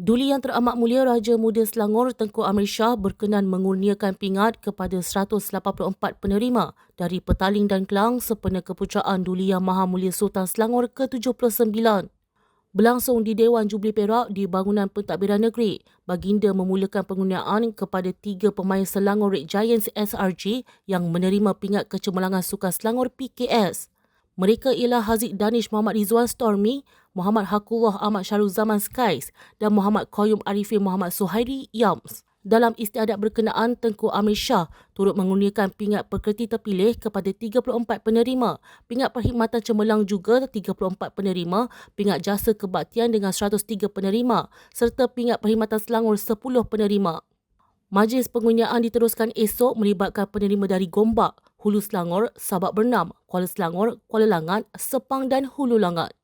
Duli Yang Teramat Mulia Raja Muda Selangor Tengku Amir Shah berkenan mengurniakan pingat kepada 184 penerima dari Petaling dan Kelang sempena kepucaan Duli Yang Maha Mulia Sultan Selangor ke-79. Berlangsung di Dewan Jubli Perak di Bangunan Pentadbiran Negeri, Baginda memulakan pengurniaan kepada tiga pemain Selangor Red Giants SRG yang menerima pingat kecemerlangan Sukan Selangor PKS. Mereka ialah Haziq Danish Muhammad Rizwan Stormy, Muhammad Hakullah Ahmad Syarul Zaman Skies dan Muhammad Qayyum Arifin Muhammad Suhairi Yams. Dalam istiadat berkenaan, Tengku Amir Shah turut mengurniakan pingat pekerti terpilih kepada 34 penerima, pingat perkhidmatan cemerlang juga 34 penerima, pingat jasa kebaktian dengan 103 penerima, serta pingat perkhidmatan Selangor 10 penerima. Majlis pengurniaan diteruskan esok melibatkan penerima dari Gombak, Hulu Selangor, Sabak Bernam, Kuala Selangor, Kuala Langat, Sepang dan Hulu Langat.